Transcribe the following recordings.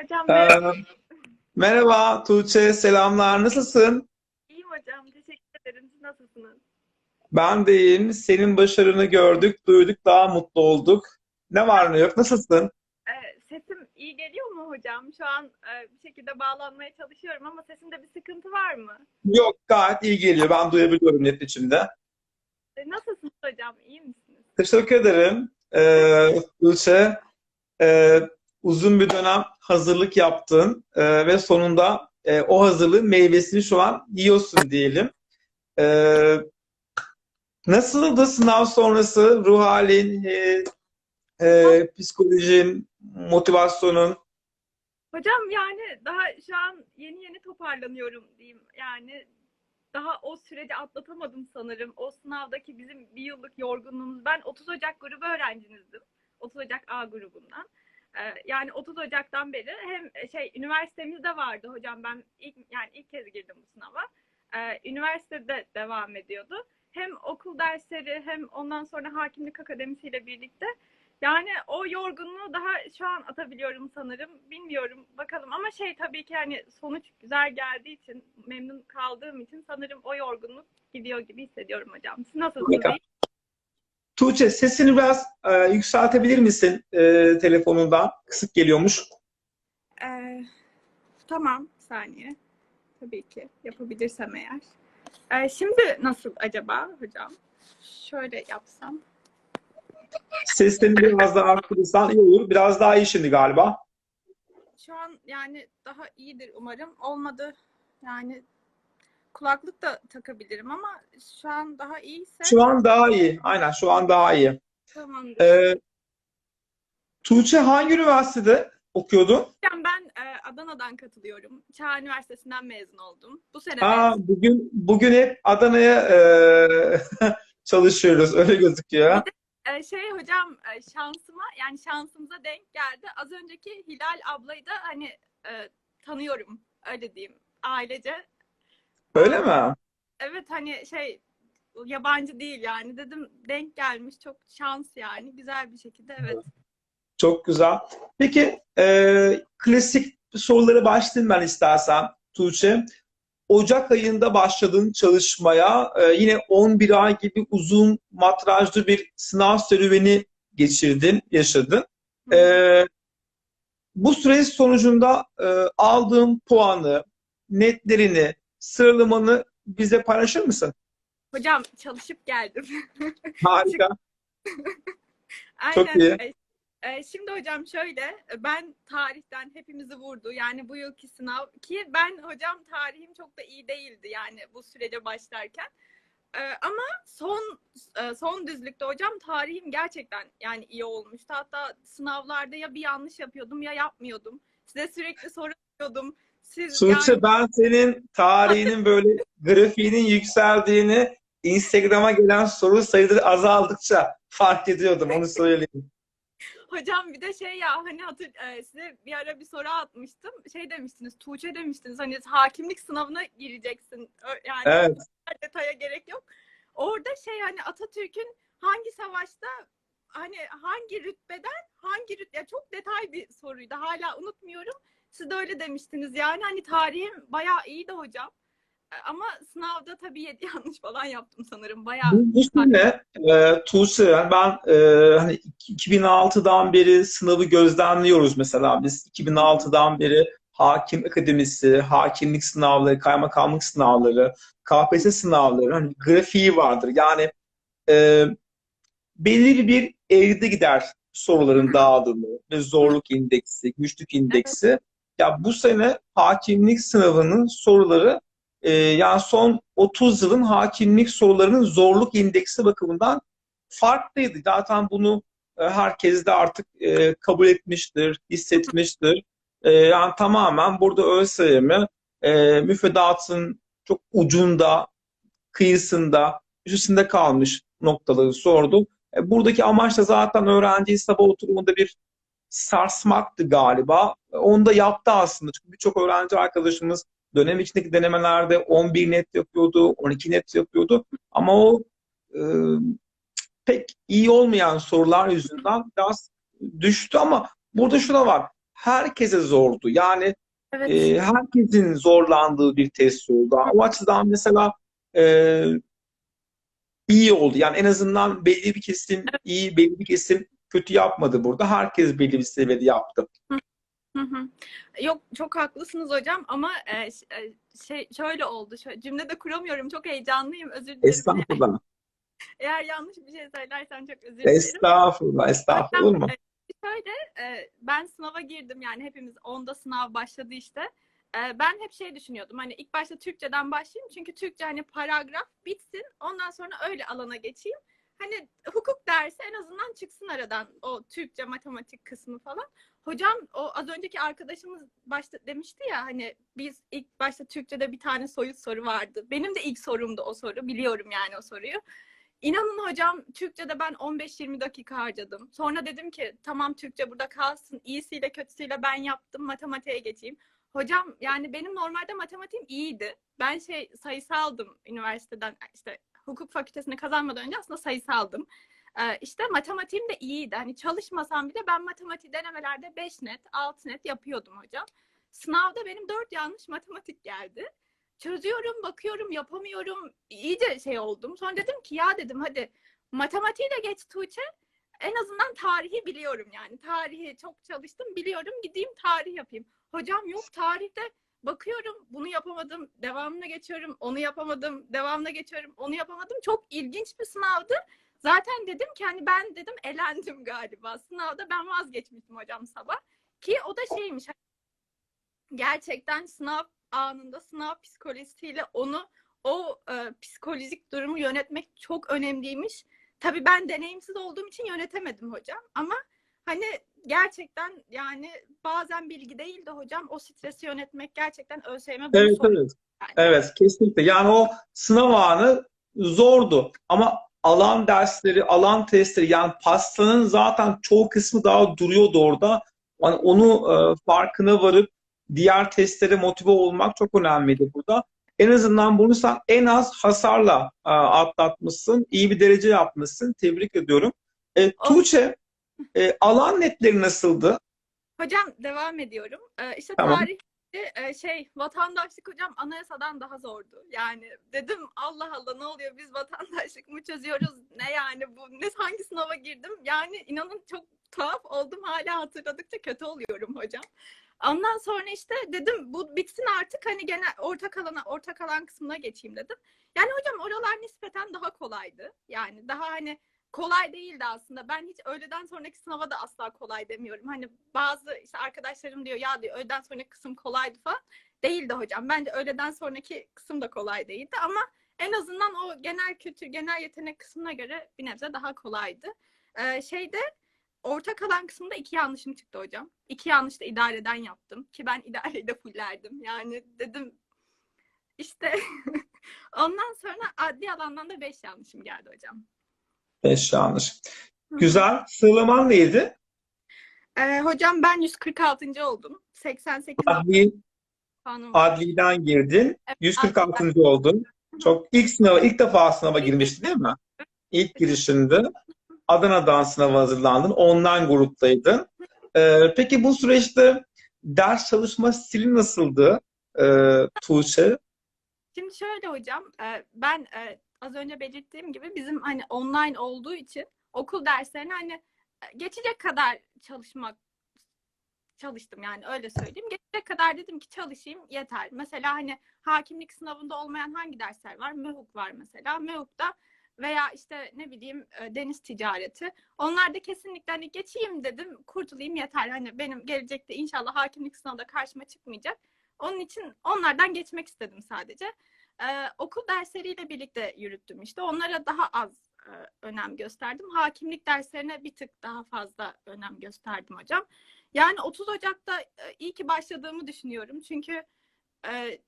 Hocam Ee, merhaba. merhaba Tuğçe, selamlar. Nasılsın? İyiyim hocam. Teşekkür ederim. Siz nasılsınız? Ben de iyiyim. Senin başarını gördük, duyduk, daha mutlu olduk. Ne var ne yok, nasılsın? Ee, sesim iyi geliyor mu hocam? Şu an e, bir şekilde bağlanmaya çalışıyorum ama sesimde bir sıkıntı var mı? Yok, gayet iyi geliyor. Ben duyabiliyorum net biçimde. E, nasılsınız hocam? İyi misiniz? Teşekkür ederim ee, Tuğçe. Ee, uzun bir dönem hazırlık yaptın ee, ve sonunda e, o hazırlığın meyvesini şu an yiyorsun diyelim. Ee, nasıldı sınav sonrası ruh halin, e, e, psikolojin, motivasyonun? Hocam yani daha şu an yeni yeni toparlanıyorum diyeyim. Yani daha o süreci atlatamadım sanırım. O sınavdaki bizim bir yıllık yorgunluğumuz. Ben 30 Ocak grubu öğrencinizdim. 30 Ocak A grubundan. Ee, yani 30 Ocak'tan beri hem şey üniversitemizde vardı hocam ben ilk yani ilk kez girdim bu sınava. Ee, üniversitede devam ediyordu. Hem okul dersleri hem ondan sonra hakimlik akademisiyle birlikte yani o yorgunluğu daha şu an atabiliyorum sanırım. Bilmiyorum bakalım ama şey tabii ki hani sonuç güzel geldiği için memnun kaldığım için sanırım o yorgunluk gidiyor gibi hissediyorum hocam. Siz nasılsınız? Tuğçe sesini biraz e, yükseltebilir misin e, telefonundan? Kısık geliyormuş. Ee, tamam bir saniye. Tabii ki yapabilirsem eğer. Ee, şimdi nasıl acaba hocam? Şöyle yapsam. Sesini biraz daha arttırırsan iyi olur. Biraz daha iyi şimdi galiba. Şu an yani daha iyidir umarım. Olmadı yani kulaklık da takabilirim ama şu an daha iyiyse Şu an daha iyi. Aynen şu an daha iyi. tamamdır. E, Tuğçe hangi üniversitede okuyordun? Ben e, Adana'dan katılıyorum. Çağ Üniversitesi'nden mezun oldum. Bu sene Aa, mezun. bugün bugün hep Adana'ya e, çalışıyoruz. Öyle gözüküyor. E, şey hocam e, şansıma yani şansımıza denk geldi. Az önceki Hilal ablayı da hani e, tanıyorum öyle diyeyim ailece. Öyle mi? Evet hani şey yabancı değil yani dedim denk gelmiş çok şans yani güzel bir şekilde evet. Çok güzel. Peki e, klasik soruları başlayayım ben istersen Tuğçe. Ocak ayında başladığın çalışmaya e, yine 11 ay gibi uzun matrajlı bir sınav serüveni geçirdin, yaşadın. E, bu süreç sonucunda e, aldığın puanı, netlerini, sıralamanı bize paylaşır mısın? Hocam çalışıp geldim. Harika. Aynen. Çok iyi. E, şimdi hocam şöyle, e, ben tarihten hepimizi vurdu. Yani bu yılki sınav ki ben hocam tarihim çok da iyi değildi yani bu sürece başlarken. E, ama son son düzlükte hocam tarihim gerçekten yani iyi olmuştu. Hatta sınavlarda ya bir yanlış yapıyordum ya yapmıyordum. Size sürekli soru soruyordum. Siz Tuğçe yani ben senin tarihinin böyle grafiğinin yükseldiğini Instagram'a gelen soru sayıları azaldıkça fark ediyordum onu söyleyeyim. Hocam bir de şey ya hani hatır, e, size bir ara bir soru atmıştım. Şey demiştiniz, Tuğçe demiştiniz. Hani hakimlik sınavına gireceksin. Yani Evet. detaya gerek yok. Orada şey hani Atatürk'ün hangi savaşta hani hangi rütbeden hangi rüt ya çok detay bir soruydu. Hala unutmuyorum. Siz de öyle demiştiniz. Yani hani tarihim bayağı iyiydi hocam. E, Ama sınavda tabii yedi yanlış falan yaptım sanırım. Bayağı Bu, sene e, Tuğçe yani ben e, hani 2006'dan beri sınavı gözlemliyoruz mesela biz 2006'dan beri hakim akademisi, hakimlik sınavları, kaymakamlık sınavları, KPSS sınavları hani grafiği vardır. Yani e, belirli bir eğride gider soruların dağılımı zorluk indeksi, güçlük indeksi. Ya bu sene hakimlik sınavının soruları e, yani son 30 yılın hakimlik sorularının zorluk indeksi bakımından farklıydı. Zaten bunu e, herkes de artık e, kabul etmiştir, hissetmiştir. E, yani tamamen burada ÖSYM e, müfredatın çok ucunda, kıyısında, üstünde kalmış noktaları sordu. E, buradaki amaç da zaten öğrenciyi sabah oturumunda bir sarsmaktı galiba. Onu da yaptı aslında. Çünkü birçok öğrenci arkadaşımız dönem içindeki denemelerde 11 net yapıyordu, 12 net yapıyordu. Ama o e, pek iyi olmayan sorular yüzünden biraz düştü ama burada şu da var. herkese zordu. Yani Evet. e, herkesin zorlandığı bir test oldu. O açıdan mesela e, iyi oldu. Yani en azından belli bir kesim iyi, belli bir kesim kötü yapmadı burada. Herkes belli bir seviyede yaptı. Hı hı. Yok çok haklısınız hocam ama e, e, şey şöyle oldu. Şöyle, cümle de kuramıyorum. Çok heyecanlıyım. Özür dilerim. Estağfurullah. Eğer yanlış bir şey söylersem çok özür dilerim. Estağfurullah. Estağfurullah. Olur mu? E, şöyle e, ben sınava girdim yani hepimiz onda sınav başladı işte. E, ben hep şey düşünüyordum hani ilk başta Türkçeden başlayayım çünkü Türkçe hani paragraf bitsin ondan sonra öyle alana geçeyim. Hani hukuk dersi en azından çıksın aradan o Türkçe matematik kısmı falan. Hocam o az önceki arkadaşımız başta demişti ya hani biz ilk başta Türkçe'de bir tane soyut soru vardı. Benim de ilk sorumdu o soru biliyorum yani o soruyu. İnanın hocam Türkçe'de ben 15-20 dakika harcadım. Sonra dedim ki tamam Türkçe burada kalsın. İyisiyle kötüsüyle ben yaptım. Matematiğe geçeyim. Hocam yani benim normalde matematiğim iyiydi. Ben şey sayısaldım üniversiteden işte hukuk fakültesini kazanmadan önce aslında sayısaldım. Ee, işte matematiğim de iyiydi. Hani çalışmasam bile ben matematik denemelerde 5 net, 6 net yapıyordum hocam. Sınavda benim 4 yanlış matematik geldi çözüyorum, bakıyorum, yapamıyorum. İyice şey oldum. Sonra dedim ki ya dedim hadi matematiği de geç Tuğçe. En azından tarihi biliyorum yani. Tarihi çok çalıştım biliyorum. Gideyim tarih yapayım. Hocam yok tarihte bakıyorum bunu yapamadım. Devamına geçiyorum. Onu yapamadım. Devamına geçiyorum. Onu yapamadım. Çok ilginç bir sınavdı. Zaten dedim ki hani ben dedim elendim galiba. Sınavda ben vazgeçmiştim hocam sabah. Ki o da şeymiş gerçekten sınav anında sınav psikolojisiyle onu o e, psikolojik durumu yönetmek çok önemliymiş. Tabii ben deneyimsiz olduğum için yönetemedim hocam ama hani gerçekten yani bazen bilgi değil de hocam o stresi yönetmek gerçekten ÖSYM bunu Evet, soruyor evet. yani. Evet, kesinlikle. Yani o sınav anı zordu. Ama alan dersleri, alan testleri yani pastanın zaten çoğu kısmı daha duruyordu orada. Yani onu e, farkına varıp diğer testlere motive olmak çok önemliydi burada. En azından bunu sen en az hasarla e, atlatmışsın. iyi bir derece yapmışsın. Tebrik ediyorum. E, Tuğçe, e, alan netleri nasıldı? Hocam devam ediyorum. Ee, işte Tamam. tarihte e, şey vatandaşlık hocam anayasadan daha zordu. Yani dedim Allah Allah ne oluyor biz vatandaşlık mı çözüyoruz? Ne yani bu? Ne hangi sınava girdim? Yani inanın çok tuhaf oldum. Hala hatırladıkça kötü oluyorum hocam. Ondan sonra işte dedim bu bitsin artık hani gene orta kalana orta kalan kısmına geçeyim dedim. Yani hocam oralar nispeten daha kolaydı. Yani daha hani kolay değildi aslında. Ben hiç öğleden sonraki sınava da asla kolay demiyorum. Hani bazı işte arkadaşlarım diyor ya diyor öğleden sonraki kısım kolaydı falan. Değildi hocam. Bence öğleden sonraki kısım da kolay değildi ama en azından o genel kültür, genel yetenek kısmına göre bir nebze daha kolaydı. Ee, şeyde orta kalan kısımda iki yanlışım çıktı hocam. İki yanlış da idareden yaptım. Ki ben idareyi de fullerdim. Yani dedim işte ondan sonra adli alandan da beş yanlışım geldi hocam. Beş yanlış. Güzel. Sıralaman neydi? Ee, hocam ben 146. oldum. 88 Adli, adliden girdin. Evet, 146. oldun. Çok ilk sınava, ilk defa sınava girmiştin değil mi? İlk girişinde. Adana'dan sınava hazırlandın. Online gruptaydın. Ee, peki bu süreçte ders çalışma stili nasıldı ee, Tuğçe? Şimdi şöyle hocam, e, ben e, az önce belirttiğim gibi bizim hani online olduğu için okul derslerini hani geçecek kadar çalışmak çalıştım yani öyle söyleyeyim. Geçecek kadar dedim ki çalışayım yeter. Mesela hani hakimlik sınavında olmayan hangi dersler var? MEHUK var mesela. MEHUK'ta veya işte ne bileyim e, deniz ticareti. Onlarda kesinlikle hani geçeyim dedim, kurtulayım yeter. Hani benim gelecekte inşallah hakimlik sınavında karşıma çıkmayacak. Onun için onlardan geçmek istedim sadece. Ee, okul dersleriyle birlikte yürüttüm işte. Onlara daha az e, önem gösterdim. Hakimlik derslerine bir tık daha fazla önem gösterdim hocam. Yani 30 Ocak'ta e, iyi ki başladığımı düşünüyorum. Çünkü e,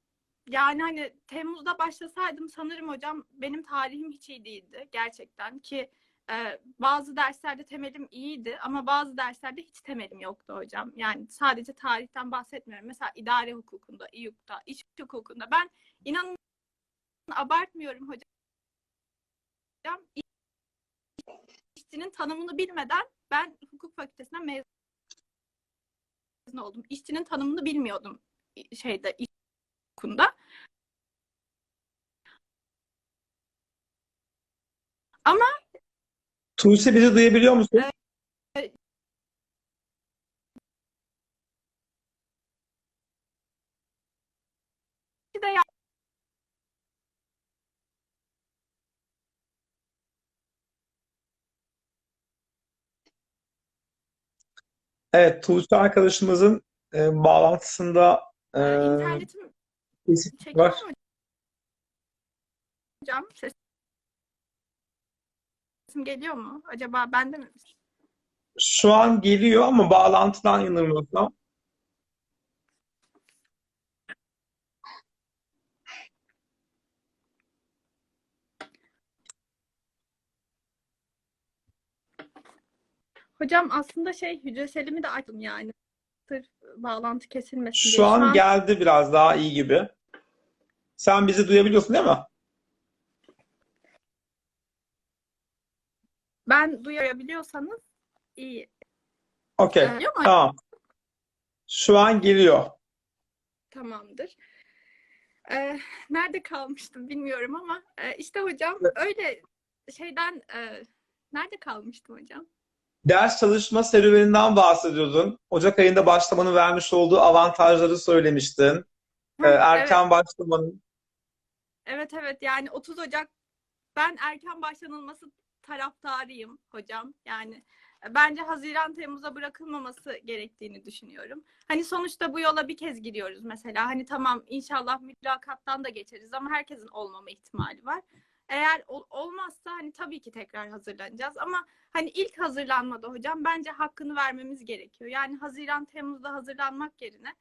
yani hani Temmuz'da başlasaydım sanırım hocam benim tarihim hiç iyi değildi gerçekten ki e, bazı derslerde temelim iyiydi ama bazı derslerde hiç temelim yoktu hocam. Yani sadece tarihten bahsetmiyorum. Mesela idare hukukunda, İYUK'ta, iş hukukunda ben inanın abartmıyorum hocam. İşçinin tanımını bilmeden ben hukuk fakültesinden mezun oldum. İşçinin tanımını bilmiyordum şeyde iş hukukunda. Ama Tuğçe bizi duyabiliyor musun? Evet. bir de ya- Evet, Tuğçe arkadaşımızın e, bağlantısında e, internetim kesiklik çekiyor var. mu hocam? Sesim geliyor mu? Acaba bende mi? Şu an geliyor ama bağlantıdan yanılmıyorsam. Hocam aslında şey hücreselimi de açtım yani. Sırf bağlantı kesilmesin diye. Şu an geldi biraz daha iyi gibi. Sen bizi duyabiliyorsun değil mi? ben duyabiliyorsanız iyi. Okey. Mu? Tamam. Şu an geliyor. Tamamdır. Ee, nerede kalmıştım bilmiyorum ama e, işte hocam öyle şeyden e, nerede kalmıştım hocam? Ders çalışma serüveninden bahsediyordun. Ocak ayında başlamanın vermiş olduğu avantajları söylemiştin. Ee, Hı, erken başlamanın. Evet evet yani 30 Ocak ben erken başlanılması taraftarıyım hocam. Yani e, bence Haziran Temmuz'a bırakılmaması gerektiğini düşünüyorum. Hani sonuçta bu yola bir kez giriyoruz mesela. Hani tamam inşallah mülakattan da geçeriz ama herkesin olmama ihtimali var. Eğer ol- olmazsa hani tabii ki tekrar hazırlanacağız ama hani ilk hazırlanmada hocam bence hakkını vermemiz gerekiyor. Yani Haziran Temmuz'da hazırlanmak yerine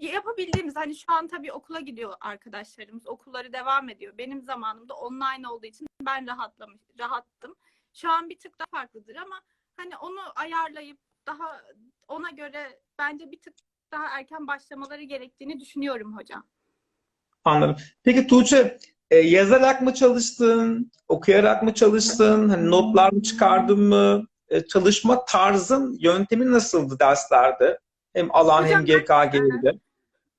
yapabildiğimiz hani şu an tabii okula gidiyor arkadaşlarımız. Okulları devam ediyor. Benim zamanımda online olduğu için ben rahatlamış, rahattım. Şu an bir tık daha farklıdır ama hani onu ayarlayıp daha ona göre bence bir tık daha erken başlamaları gerektiğini düşünüyorum hocam. Anladım. Peki Tuğçe, e, yazarak mı çalıştın, okuyarak mı çalıştın, hani notlar mı çıkardın mı? E, çalışma tarzın, yöntemin nasıldı derslerde? Hem alan hem Hocam ben- GKG'de.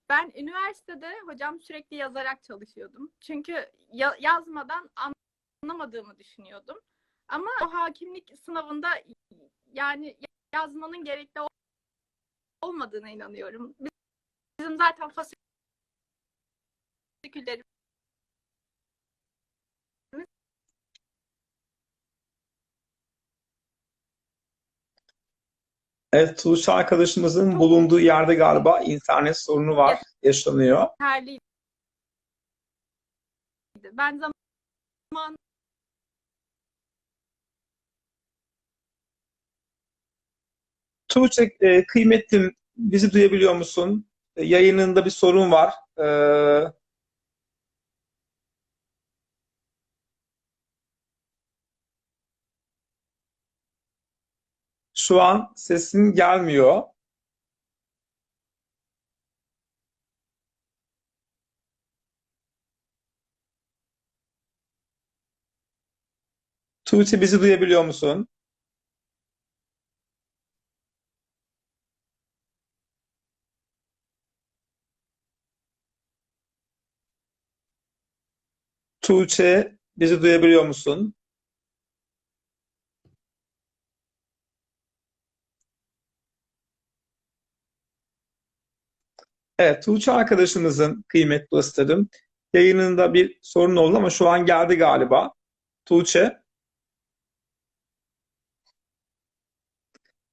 Ben üniversitede hocam sürekli yazarak çalışıyordum. Çünkü ya- yazmadan anlamadığımı düşünüyordum. Ama o hakimlik sınavında yani yazmanın gerekli ol- olmadığına inanıyorum. Bizim zaten fasiküllerimiz Evet, Tuğçe arkadaşımızın bulunduğu yerde galiba internet sorunu var, yaşanıyor. yeterliydi. Ben zaman Tuğçe, e, kıymetlim, bizi duyabiliyor musun? E, yayınında bir sorun var. E, şu an sesin gelmiyor. Tuğçe bizi duyabiliyor musun? Tuğçe bizi duyabiliyor musun? Evet, Tuğçe arkadaşımızın kıymetli dostlarım yayınında bir sorun oldu ama şu an geldi galiba. Tuğçe.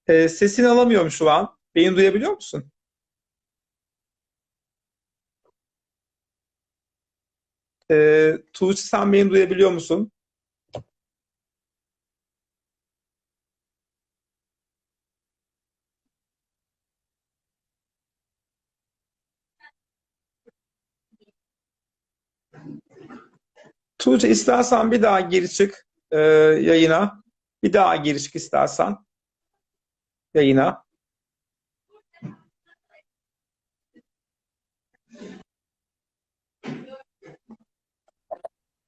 Ee, sesini alamıyorum şu an. Beni duyabiliyor musun? Ee, Tuğçe sen beni duyabiliyor musun? Tuğçe istersen bir daha geri çık e, yayına. Bir daha geri çık istersen yayına.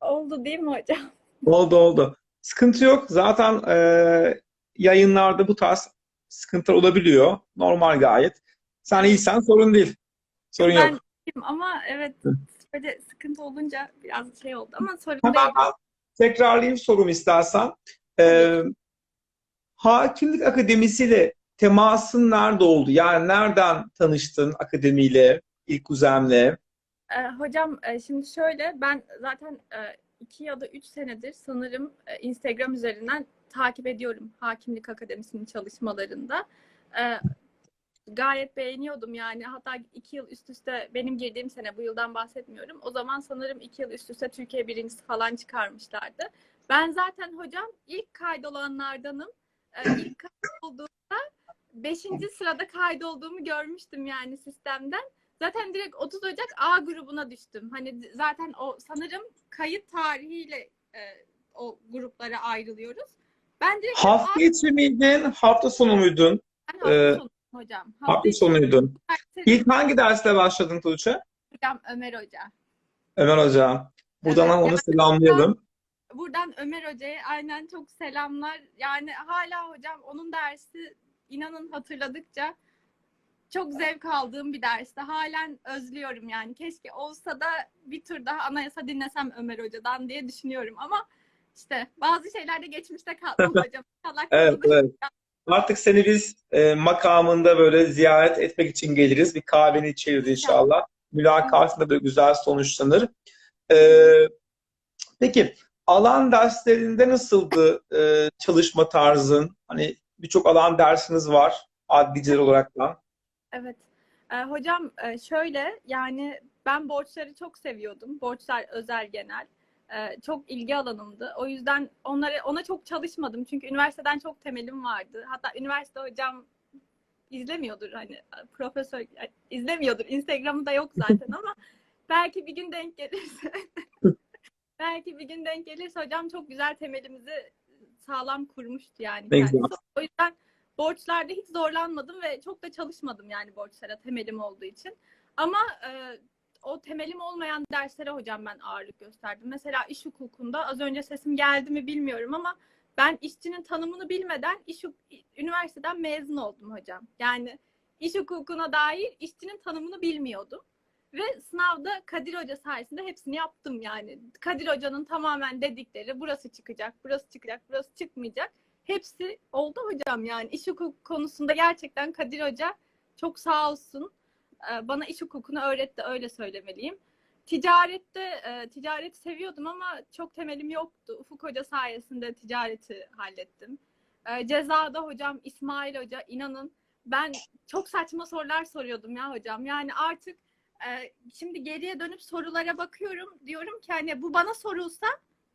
oldu değil mi hocam? Oldu oldu. Sıkıntı yok. Zaten e, yayınlarda bu tarz sıkıntılar olabiliyor. Normal gayet. Sen iyisen sorun değil. Sorun Ben yok. ama evet. Böyle sıkıntı olunca biraz şey oldu ama sorun Hemen değil. ben tekrarlayayım sorumu istersen. Ee, Hakimlik Akademisi'yle temasın nerede oldu? Yani nereden tanıştın akademiyle, ilk kuzenle? Ee, hocam e, şimdi şöyle ben zaten e, iki ya da üç senedir sanırım e, Instagram üzerinden takip ediyorum Hakimlik Akademisi'nin çalışmalarında. Ee, gayet beğeniyordum yani hatta iki yıl üst üste benim girdiğim sene bu yıldan bahsetmiyorum. O zaman sanırım iki yıl üst üste Türkiye birincisi falan çıkarmışlardı. Ben zaten hocam ilk kaydolanlardanım. Ee, ilk kaydolduğumda beşinci sırada kaydolduğumu görmüştüm yani sistemden. Zaten direkt 30 Ocak A grubuna düştüm. Hani zaten o sanırım kayıt tarihiyle e, o gruplara ayrılıyoruz. Ben direkt Hafta içi miydin, hafta sonu muydun? ben hafta e, sonu hocam. Hafta sonuydun. dersi- İlk hangi dersle başladın Tuğçe? hocam Ömer Hoca. Ömer Hocam. Buradan Evet, onu selamlayalım. Buradan Ömer Hoca'ya aynen çok selamlar. Yani hala hocam onun dersi inanın hatırladıkça çok zevk aldığım bir dersti. Halen özlüyorum yani. Keşke olsa da bir tur daha anayasa dinlesem Ömer Hoca'dan diye düşünüyorum ama işte bazı şeyler de geçmişte kaldı hocam. Evet, evet. Artık seni biz e, makamında böyle ziyaret etmek için geliriz. Bir kahveni içeriz inşallah. Mülakatında böyle güzel sonuçlanır. E, peki alan derslerinde nasıldı e, çalışma tarzın? Hani birçok alan dersiniz var adliceler olarak da. Evet. Ee, hocam e, şöyle yani ben borçları çok seviyordum. Borçlar özel genel. Ee, çok ilgi alanımdı. O yüzden onlara ona çok çalışmadım. Çünkü üniversiteden çok temelim vardı. Hatta üniversite hocam izlemiyordur hani profesör izlemiyordur. Instagram'ı da yok zaten ama belki bir gün denk gelirse belki bir gün denk gelirse hocam çok güzel temelimizi sağlam kurmuştu yani kendisi. O yüzden borçlarda hiç zorlanmadım ve çok da çalışmadım yani borçlara temelim olduğu için. Ama e, o temelim olmayan derslere hocam ben ağırlık gösterdim. Mesela iş hukukunda az önce sesim geldi mi bilmiyorum ama ben işçinin tanımını bilmeden iş üniversiteden mezun oldum hocam. Yani iş hukukuna dair işçinin tanımını bilmiyordum. Ve sınavda Kadir Hoca sayesinde hepsini yaptım yani. Kadir Hoca'nın tamamen dedikleri burası çıkacak, burası çıkacak, burası çıkmayacak. Hepsi oldu hocam yani. iş hukuk konusunda gerçekten Kadir Hoca çok sağ olsun. Ee, Bana iş hukukunu öğretti öyle söylemeliyim. Ticarette, e, ticareti seviyordum ama çok temelim yoktu. Ufuk Hoca sayesinde ticareti hallettim. Ee, Cezada hocam İsmail Hoca inanın ben çok saçma sorular soruyordum ya hocam. Yani artık e, şimdi geriye dönüp sorulara bakıyorum. Diyorum ki hani bu bana sorulsa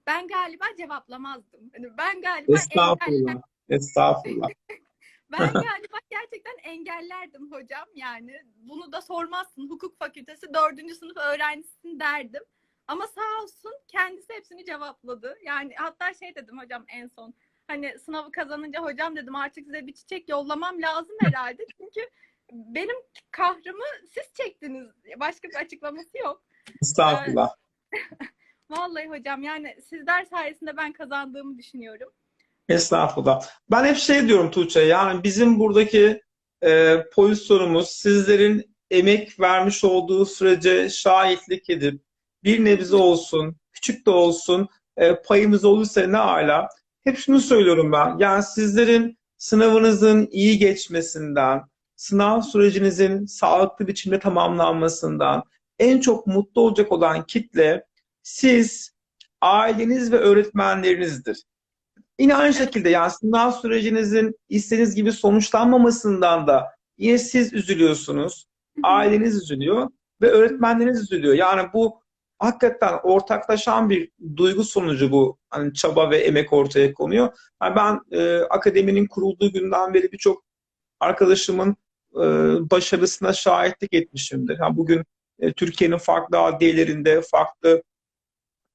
ben galiba cevaplamazdım. Hani ben galiba Estağfurullah. Estağfurullah. ben galiba gerçekten engellerdim hocam. Yani bunu da sormazsın. Hukuk fakültesi dördüncü sınıf öğrencisisin derdim. Ama sağ olsun kendisi hepsini cevapladı. Yani hatta şey dedim hocam en son. Hani sınavı kazanınca hocam dedim artık size bir çiçek yollamam lazım herhalde. Çünkü benim kahrımı siz çektiniz. Başka bir açıklaması yok. Estağfurullah. Vallahi hocam yani sizler sayesinde ben kazandığımı düşünüyorum. Estağfurullah. Ben hep şey diyorum Tuğçe, yani bizim buradaki e, pozisyonumuz sizlerin emek vermiş olduğu sürece şahitlik edip bir nebze olsun, küçük de olsun e, payımız olursa ne ala. Hep şunu söylüyorum ben, yani sizlerin sınavınızın iyi geçmesinden, sınav sürecinizin sağlıklı biçimde tamamlanmasından en çok mutlu olacak olan kitle siz, aileniz ve öğretmenlerinizdir. Yine aynı şekilde yani sınav sürecinizin istediğiniz gibi sonuçlanmamasından da yine siz üzülüyorsunuz, aileniz üzülüyor ve öğretmenleriniz üzülüyor. Yani bu hakikaten ortaklaşan bir duygu sonucu bu hani çaba ve emek ortaya konuyor. Yani ben e, akademinin kurulduğu günden beri birçok arkadaşımın e, başarısına şahitlik etmişimdir. Yani bugün e, Türkiye'nin farklı adliyelerinde, farklı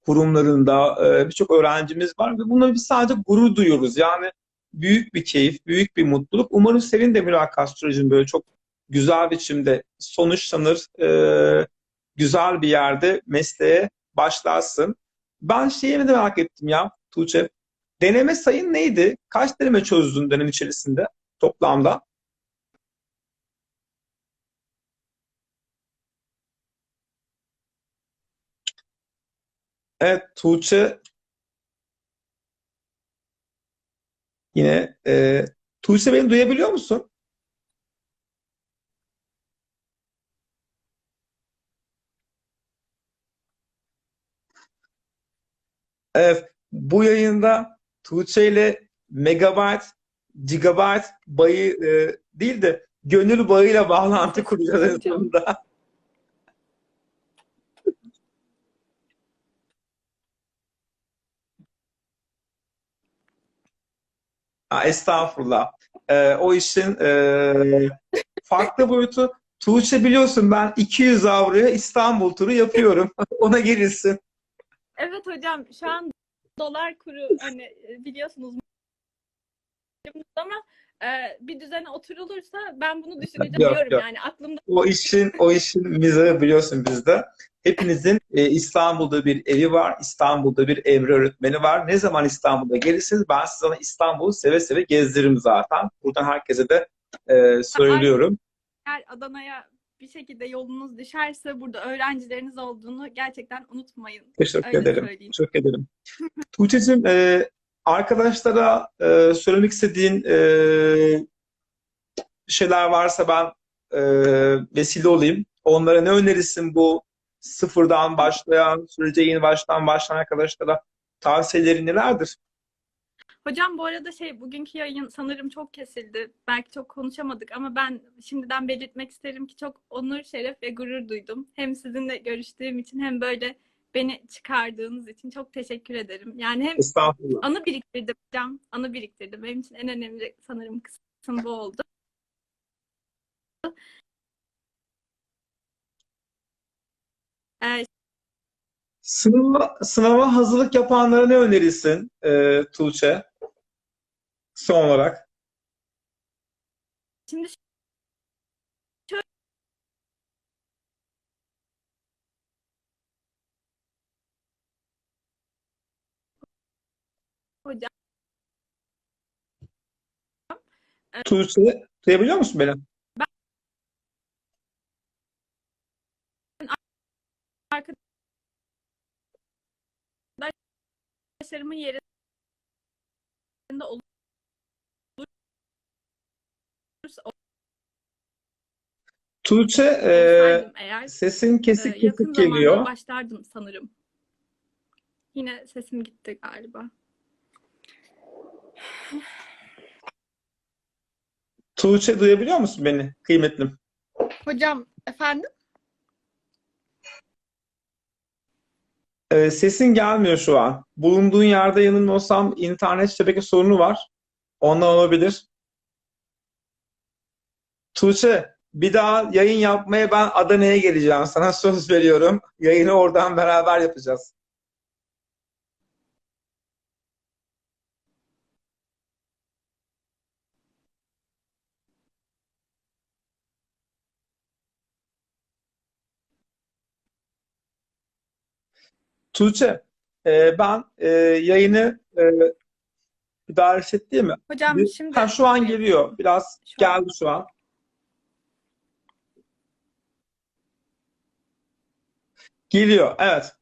kurumlarında e, birçok öğrencimiz var ve bunları biz sadece gurur duyuyoruz. Yani büyük bir keyif, büyük bir mutluluk. Umarım senin de mülakat sürecin böyle çok güzel biçimde sonuçlanır, e, güzel bir yerde mesleğe başlarsın. Ben şeyi de merak ettim ya Tuğçe. Deneme sayın neydi? Kaç deneme çözdün dönem içerisinde? toplamda? Evet Tuğçe yine e, Tuğçe beni duyabiliyor musun? Evet, bu yayında Tuğçe ile megabayt, gigabayt bağı e, değil de gönül bağıyla bağlantı kuracağız en sonunda. Ha, estağfurullah. E, o işin e, farklı boyutu. Tuğçe biliyorsun ben 200 avroya İstanbul turu yapıyorum. Ona gelirsin. Evet hocam şu an dolar kuru hani e, biliyorsunuz ama e, bir düzene oturulursa ben bunu düşüneceğim Yok, diyorum yok. yani aklımda O işin o işin mizahı biliyorsun bizde. Hepinizin e, İstanbul'da bir evi var, İstanbul'da bir Emre öğretmeni var. Ne zaman İstanbul'a gelirsiniz ben size İstanbul'u seve seve gezdiririm zaten. Buradan herkese de e, söylüyorum. eğer Adana'ya bir şekilde yolunuz düşerse burada öğrencileriniz olduğunu gerçekten unutmayın. Teşekkür Öyle ederim. söyleyeyim. Teşekkür ederim. Tuğçe'cim e, arkadaşlara e, söylemek istediğin e, şeyler varsa ben e, vesile olayım. Onlara ne önerirsin bu sıfırdan başlayan, sürece yeni baştan başlayan arkadaşlara tavsiyeleri nelerdir? Hocam bu arada şey bugünkü yayın sanırım çok kesildi. Belki çok konuşamadık ama ben şimdiden belirtmek isterim ki çok onur, şeref ve gurur duydum. Hem sizinle görüştüğüm için hem böyle beni çıkardığınız için çok teşekkür ederim. Yani hem anı biriktirdim hocam, anı biriktirdim. Benim için en önemli sanırım kısım bu oldu. Ee, Sınava, sınava hazırlık yapanlara ne önerirsin e, Tuğçe? Son olarak. şimdi hocam Tuğçe, duyabiliyor musun beni? arkadaşlarımın yerinde olursa Tuğçe, e, eğer sesin e, kesik yakın kesik zamanda geliyor. başlardım sanırım. Yine sesim gitti galiba. Tuğçe duyabiliyor musun beni kıymetlim? Hocam efendim? Ee, sesin gelmiyor şu an. Bulunduğun yerde yanılmıyorsam internet şebeke sorunu var. Ondan olabilir. Tuğçe, bir daha yayın yapmaya ben Adana'ya geleceğim. Sana söz veriyorum. Yayını oradan beraber yapacağız. Tuğçe, e, ben e, yayını e, bir daha reset değil mi? Hocam Bir- şimdi Ha, şu an geliyor. Biraz Şu an. geldi şu an. Geliyor, evet.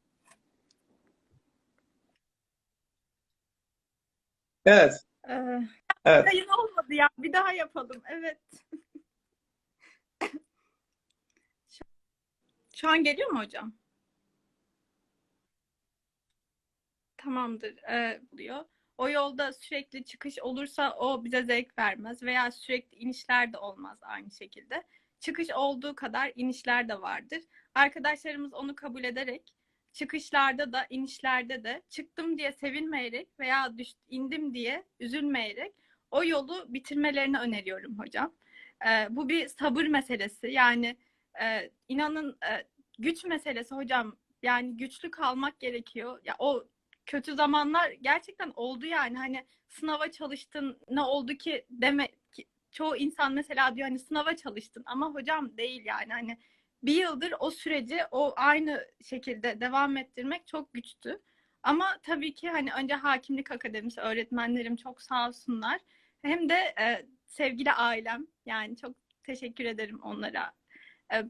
Evet, Ee, evet. yayın olmadı ya. Bir daha yapalım. Evet. Şu an geliyor mu hocam? Tamamdır. Ee, diyor. O yolda sürekli çıkış olursa o bize zevk vermez veya sürekli inişler de olmaz aynı şekilde. Çıkış olduğu kadar inişler de vardır. Arkadaşlarımız onu kabul ederek çıkışlarda da inişlerde de çıktım diye sevinmeyerek veya düş, indim diye üzülmeyerek o yolu bitirmelerini öneriyorum hocam. Ee, bu bir sabır meselesi. Yani e, inanın e, güç meselesi hocam. Yani güçlü kalmak gerekiyor. Ya o kötü zamanlar gerçekten oldu yani. Hani sınava çalıştın ne oldu ki deme ki çoğu insan mesela diyor hani sınava çalıştın ama hocam değil yani hani bir yıldır o süreci o aynı şekilde devam ettirmek çok güçtü. Ama tabii ki hani önce hakimlik akademisi öğretmenlerim çok sağ olsunlar. Hem de e, sevgili ailem. Yani çok teşekkür ederim onlara. Ee,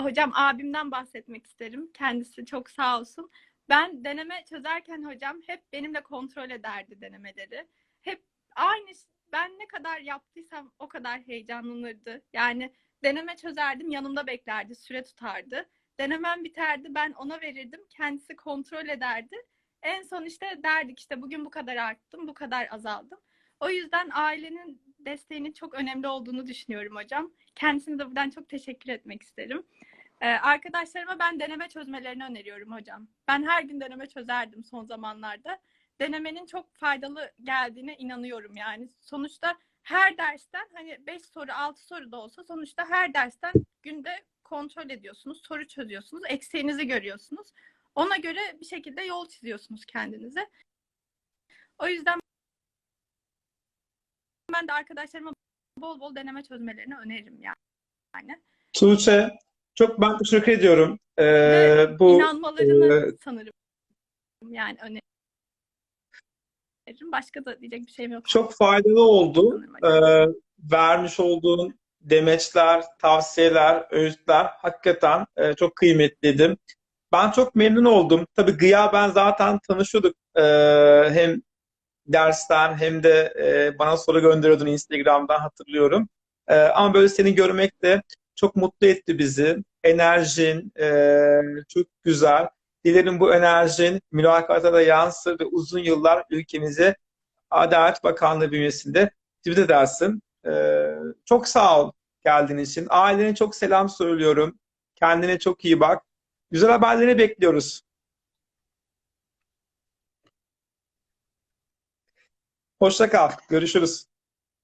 hocam abimden bahsetmek isterim. Kendisi çok sağ olsun. Ben deneme çözerken hocam hep benimle kontrol ederdi denemeleri. Hep aynı ben ne kadar yaptıysam o kadar heyecanlanırdı. Yani deneme çözerdim yanımda beklerdi, süre tutardı. Denemem biterdi ben ona verirdim. Kendisi kontrol ederdi. En son işte derdik işte bugün bu kadar arttım, bu kadar azaldım. O yüzden ailenin desteğinin çok önemli olduğunu düşünüyorum hocam. Kendisine de buradan çok teşekkür etmek isterim. Ee, arkadaşlarıma ben deneme çözmelerini öneriyorum hocam. Ben her gün deneme çözerdim son zamanlarda. Denemenin çok faydalı geldiğine inanıyorum yani. Sonuçta her dersten hani 5 soru 6 soru da olsa sonuçta her dersten günde kontrol ediyorsunuz, soru çözüyorsunuz, eksiğinizi görüyorsunuz. Ona göre bir şekilde yol çiziyorsunuz kendinize. O yüzden ben de arkadaşlarıma bol bol deneme çözmelerini öneririm yani. Tuğçe, çok ben teşekkür ediyorum. Ee, Ve bu inanmalarını e, sanırım yani öneririm. Başka da diyecek bir şeyim yok. çok faydalı oldu. hocam. Ee, vermiş olduğun demeçler, tavsiyeler, öğütler hakikaten e, çok kıymetliydi. Ben çok memnun oldum. Tabii Gıya ben zaten tanışıyorduk. Ee, hem dersten hem de e, bana soru gönderiyordun Instagram'dan hatırlıyorum. Ee, ama böyle seni görmek de çok mutlu etti bizi. Enerjin e, çok güzel. Dilerim bu enerjin mülakata da yansır ve uzun yıllar ülkemize Adalet Bakanlığı bünyesinde hizmet edersin. Ee, çok sağ ol geldiğin için. Ailene çok selam söylüyorum. Kendine çok iyi bak. Güzel haberleri bekliyoruz. Hoşça kal. Görüşürüz.